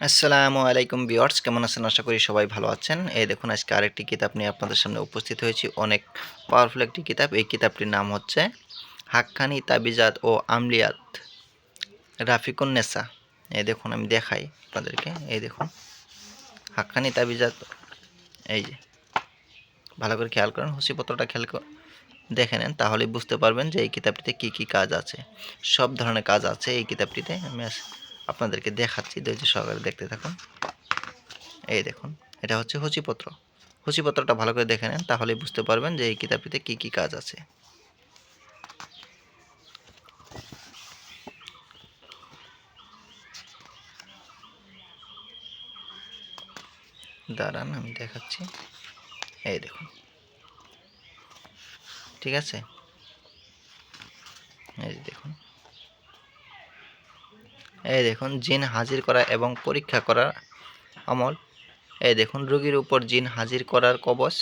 আসসালামু আলাইকুম বিয়ার্স কেমন আছেন? আশা করি সবাই ভালো আছেন। এই দেখুন, আজকে আরেকটি কিতাব নিয়ে আপনাদের সামনে উপস্থিত হয়েছি। অনেক পাওয়ারফুল একটি কিতাব। এই কিতাবটির নাম হচ্ছে হাক্কানি তাবিজাত ও আমলিয়াত, রাফিকুন নেসা। এই দেখুন, আমি দেখাই আপনাদেরকে। এই দেখুন, হাক্কানি তাবিজাত। এই যে, ভালো করে খেয়াল করেন, হুসিপত্রটা খেয়াল দেখে নেন, তাহলেই বুঝতে পারবেন যে এই কিতাবটিতে কি কি কাজ আছে। সব ধরনের কাজ আছে এই কিতাবটিতে। আমি আপনাদেরকে দেখাচ্ছি, ধৈর্য সহকারে দেখতে থাকুন। এই দেখুন, এটা হচ্ছে হুচিপত্র হুচিপত্রটা ভালো করে দেখে নেন, তাহলেই বুঝতে পারবেন যে এই কিতাবটিতে কি কি কাজ আছে। দাঁড়ান, আমি দেখাচ্ছি। এই দেখুন। ঠিক আছে? এই দেখুন। এই দেখুন, জিন হাজির করা এবং পরীক্ষা করার আমল। এই দেখুন, রোগীর উপর জিন হাজির করার কবচ।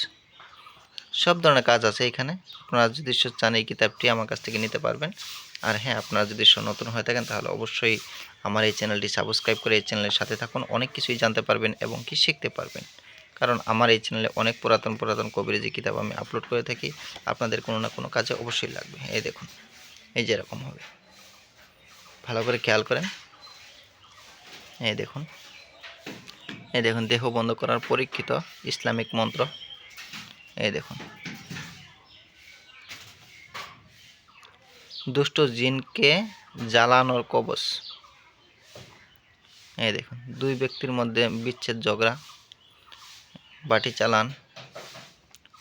সব ধরনের কাজ আছে এখানে। আপনারা যদি চান এই কিতাবটি আমার কাছ থেকে নিতে পারবেন। আর হ্যাঁ আপনারা যদি নতুন হয়ে থাকেন, তাহলে অবশ্যই আমার এই চ্যানেলটি সাবস্ক্রাইব করে এই চ্যানেলের সাথে থাকুন। অনেক কিছুই জানতে পারবেন এবং কি শিখতে পারবেন। কারণ আমার এই চ্যানেলে অনেক পুরাতন পুরাতন কবিরাজি কিতাব আমি আপলোড করে থাকি। আপনাদের কোনো না কোনো কাজে অবশ্যই লাগবে। এই দেখুন, এই যেরকম হবে। ভালো করে খেয়াল করেন। এই দেখুন। এই দেখুন, দেহ বন্ধ করার পরীক্ষিত ইসলামিক মন্ত্র। এই দেখুন। দুষ্ট জিনকে জ্বালানোর কবচ। এই দেখুন, দুই ব্যক্তির মধ্যে বিচ্ছেদ, ঝগড়া, বাটি চালান,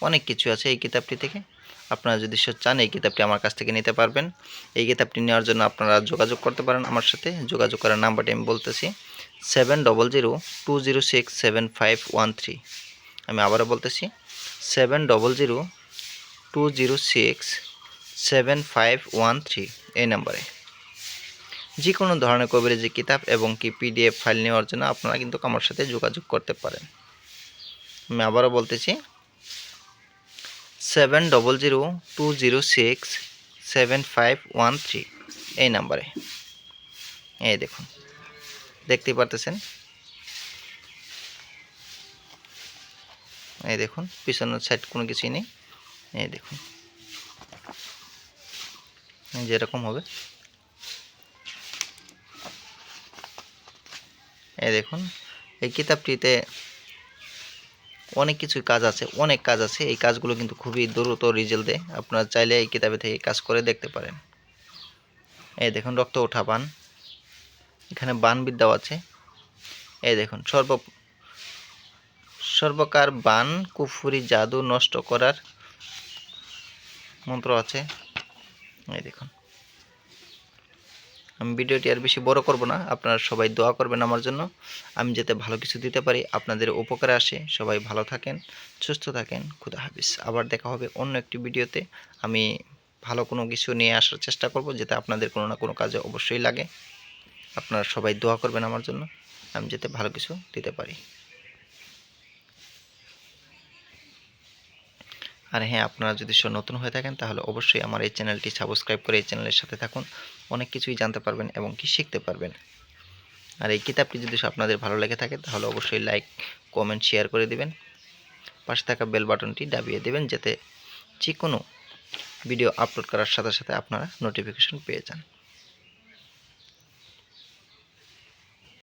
অনেক কিছু আছে এই কিতাবটি থেকে। আপনারা যদি চান, এই কিতাবটি আমার কাছ থেকে নিতে পারবেন। এই কিতাবটি নেওয়ার জন্য আপনারা যোগাযোগ করতে পারেন আমার সাথে। যোগাযোগ করার নাম্বারটি আমি বলতেছি। Seven double zero two zero six seven five one three আমি আবারও বলতেছি seven double zero two zero six seven five one three এই নাম্বারে। যে কোনো ধরনের কবিরাজি কিতাব এবং কি পিডিএফ ফাইল নেওয়ার জন্য আপনারা কিন্তু আমার সাথে যোগাযোগ করতে পারেন। আমি আবারও বলতেছি seven double zero two zero six seven five one three এই নাম্বারে। এই দেখুন। দেখতেই পারতেছেন। এই দেখুন, পিছনের সাইড কোনো কিছুই নেই। এই দেখুন। যেরকম হবে। এই দেখুন, এই কিতাবটিতে অনেক কিছু কাজ আছে, অনেক কাজ আছে। এই কাজগুলো কিন্তু খুবই দ্রুত রেজাল্ট দেয়। আপনারা চাইলে এই কিতাবে থেকে কাজ করে দেখতে পারেন। এই দেখুন, রক্ত ওঠা বান এখানে বান বিদ্যাও আছে। এই দেখুন, সর্ব সর্বকার বান কুফুরি জাদু নষ্ট করার মন্ত্র আছে। এই দেখুন। আমি ভিডিওটি আর বেশি বড় করব না, আপনারা সবাই দোয়া করবেন আমার জন্য। আমি যাতে ভালো কিছু দিতে পারি, আপনাদের উপকারে আসে। সবাই ভালো থাকেন, সুস্থ থাকেন, খুদা হাফিজ। আবার দেখা হবে অন্য একটি ভিডিওতে। আমি ভালো কোনো কিছু নিয়ে আসার চেষ্টা করব, যাতে আপনাদের কোনো না কোনো কাজে অবশ্যই লাগে। আপনারা সবাই দোয়া করবেন আমার জন্য। আমি যাতে ভালো কিছু দিতে পারি। আর হ্যাঁ আপনারা যদি নতুন হয়ে থাকেন, তাহলে অবশ্যই আমার এই চ্যানেলটি সাবস্ক্রাইব করে এই চ্যানেলের সাথে থাকুন। অনেক কিছুই জানতে পারবেন এবং কি শিখতে পারবেন। আর এই কিতাবটি যদি আপনাদের ভালো লেগে থাকে, তাহলে অবশ্যই লাইক কমেন্ট শেয়ার করে দিবেন। পাশে থাকা বেল বাটনটি দাবিয়ে দেবেন, যাতে যে কোনো ভিডিও আপলোড করার সাথে সাথে আপনারা নোটিফিকেশন পেয়ে যান।